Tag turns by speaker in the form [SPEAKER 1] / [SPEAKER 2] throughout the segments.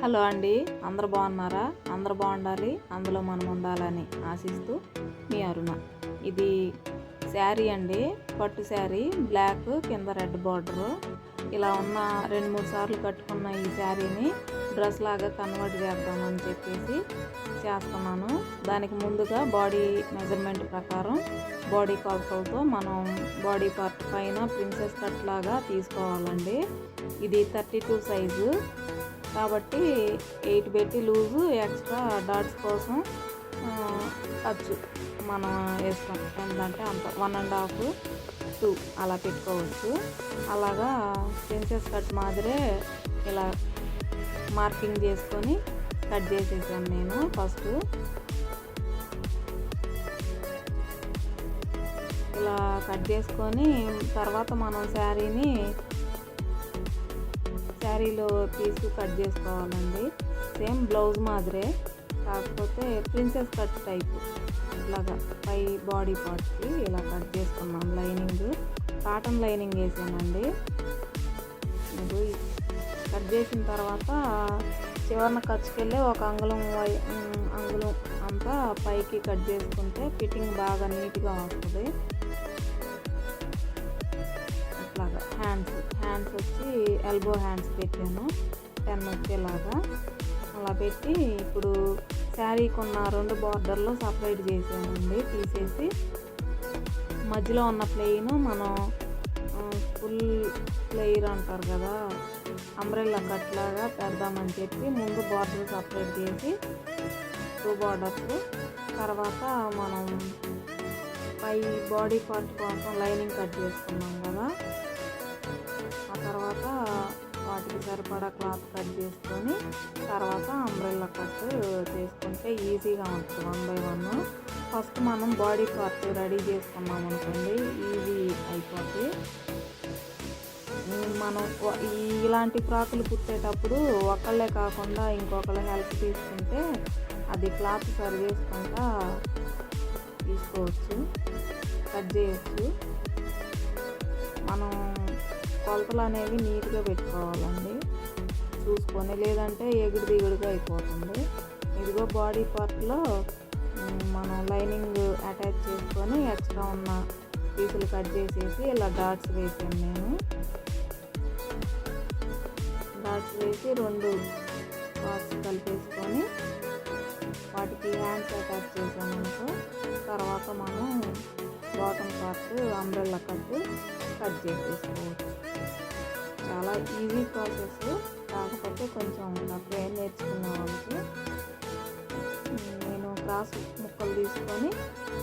[SPEAKER 1] hello అండి అందరు బాగున్నారా అందరు బాగుండాలి అందులో మనం ఉండాలని ఆశిస్తూ మీ అరుణ ఇది శారీ అండి పట్టు శారీ బ్లాక్ కింద రెడ్ బార్డరు ఇలా ఉన్న రెండు మూడు సార్లు కట్టుకున్న ఈ శారీని డ్రెస్ లాగా కన్వర్ట్ చేద్దామని చెప్పేసి చేస్తున్నాను దానికి ముందుగా బాడీ మెజర్మెంట్ ప్రకారం బాడీ కొలతలతో మనం బాడీ పార్ట్ పైన ప్రిన్సెస్ కట్ లాగా తీసుకోవాలండి ఇది థర్టీ టూ సైజు కాబట్టి ఎయిట్ పెట్టి లూజు ఎక్స్ట్రా డాట్స్ కోసం ఖర్చు మనం వేస్తాం ఏంటంటే అంత వన్ అండ్ హాఫ్ టూ అలా పెట్టుకోవచ్చు అలాగా ప్రిన్సెస్ కట్ మాదిరే ఇలా మార్కింగ్ చేసుకొని కట్ చేసేసాను నేను ఫస్ట్ ఇలా కట్ చేసుకొని తర్వాత మనం శారీని శారీలో పీస్ కట్ చేసుకోవాలండి సేమ్ బ్లౌజ్ మాదిరే కాకపోతే ప్రిన్సెస్ కట్ టైప్ ఇట్లాగా పై బాడీ పార్ట్కి ఇలా కట్ చేసుకున్నాం లైనింగ్ కాటన్ లైనింగ్ వేసామండి కట్ చేసిన తర్వాత చివరిన ఖర్చుకెళ్ళి ఒక అంగుళం అంగుళం అంతా పైకి కట్ చేసుకుంటే ఫిట్టింగ్ బాగా నీట్గా వస్తుంది అట్లాగా హ్యాండ్స్ హ్యాండ్స్ వచ్చి ఎల్బో హ్యాండ్స్ పెట్టాను టెన్ వచ్చేలాగా అలా పెట్టి ఇప్పుడు శారీకి ఉన్న రెండు బార్డర్లు సపరేట్ చేసానండి తీసేసి మధ్యలో ఉన్న ప్లెయిన్ మనం ఫుల్ ప్లేయర్ అంటారు కదా అంబ్రెల్లా కట్లాగా పెడదామని చెప్పి ముందు బార్డర్ సపరేట్ చేసి టూ బార్డర్స్ తర్వాత మనం పై బాడీ పార్ట్ కోసం లైనింగ్ కట్ చేసుకున్నాం కదా తర్వాత వాటికి సరిపడా క్లాత్ కట్ చేసుకొని తర్వాత అంబ్రెల్లా కట్ చేసుకుంటే ఈజీగా ఉంటుంది వన్ బై వన్ ఫస్ట్ మనం బాడీ పార్ట్ రెడీ చేసుకున్నాం అనుకోండి ఈజీ అయిపోతుంది మనం ఇలాంటి ఫ్రాకులు కుట్టేటప్పుడు ఒకళ్ళే కాకుండా ఇంకొకళ్ళ హెల్ప్ తీసుకుంటే అది క్లాత్ సరి చేసుకుంటా తీసుకోవచ్చు కట్ చేయొచ్చు మనం కొలతలు అనేవి నీట్గా పెట్టుకోవాలండి చూసుకొని లేదంటే ఎగుడు దిగుడుగా అయిపోతుంది ఇదిగో బాడీ పార్ట్లో మనం లైనింగ్ అటాచ్ చేసుకొని ఎక్స్ట్రా ఉన్న పీసులు కట్ చేసేసి ఇలా డాట్స్ వేసాను నేను డాట్స్ వేసి రెండు పార్ట్స్ కలిపేసుకొని వాటికి హ్యాండ్స్ అటాచ్ చేసాము తర్వాత మనం bottom part umbrella cut cut చేసేసుకోవచ్చు చాలా ఈజీ ప్రాసెస్ కాకపోతే కొంచెం నాకు ఏం నేర్చుకున్న వాళ్ళకి నేను క్రాస్ ముక్కలు తీసుకొని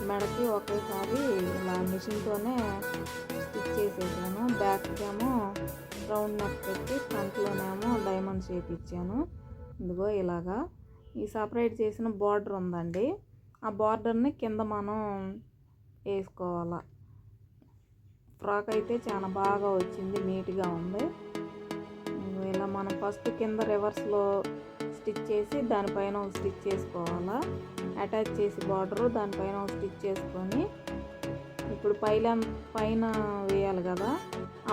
[SPEAKER 1] మెడకి ఒకేసారి ఇలా మిషన్తోనే స్టిచ్ చేసేసాను బ్యాక్కేమో రౌండ్ నెక్ పెట్టి ఫ్రంట్లోనేమో డైమండ్ షేప్ ఇచ్చాను ఇదిగో ఇలాగా ఈ సపరేట్ చేసిన బార్డర్ ఉందండి ఆ బార్డర్ని కింద మనం వేసుకోవాలి ఫ్రాక్ అయితే చాలా బాగా వచ్చింది నీట్గా ఉంది ఇలా మనం ఫస్ట్ కింద రివర్స్లో స్టిచ్ చేసి దానిపైన స్టిచ్ చేసుకోవాలా అటాచ్ చేసి బార్డరు దానిపైన స్టిచ్ చేసుకొని ఇప్పుడు పైన పైన వేయాలి కదా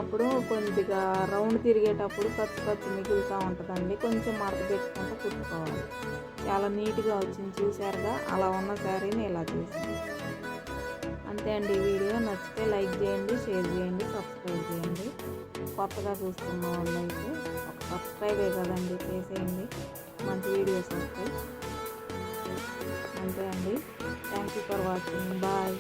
[SPEAKER 1] అప్పుడు కొద్దిగా రౌండ్ తిరిగేటప్పుడు ఖర్చు ఖర్చు మిగులుతూ ఉంటుందండి కొంచెం మడత పెట్టుకుంటూ కుట్టుకోవాలి చాలా నీట్గా వచ్చింది చూసారుగా అలా ఉన్న శారీని ఇలా చేసింది అంతే అండి ఈ వీడియో నచ్చితే లైక్ చేయండి షేర్ చేయండి సబ్స్క్రైబ్ చేయండి కొత్తగా చూస్తున్న వాళ్ళైతే ఒక సబ్స్క్రైబే కదండి చేసేయండి మంచి వీడియోస్ వస్తాయి అంతే అండి thank you for watching bye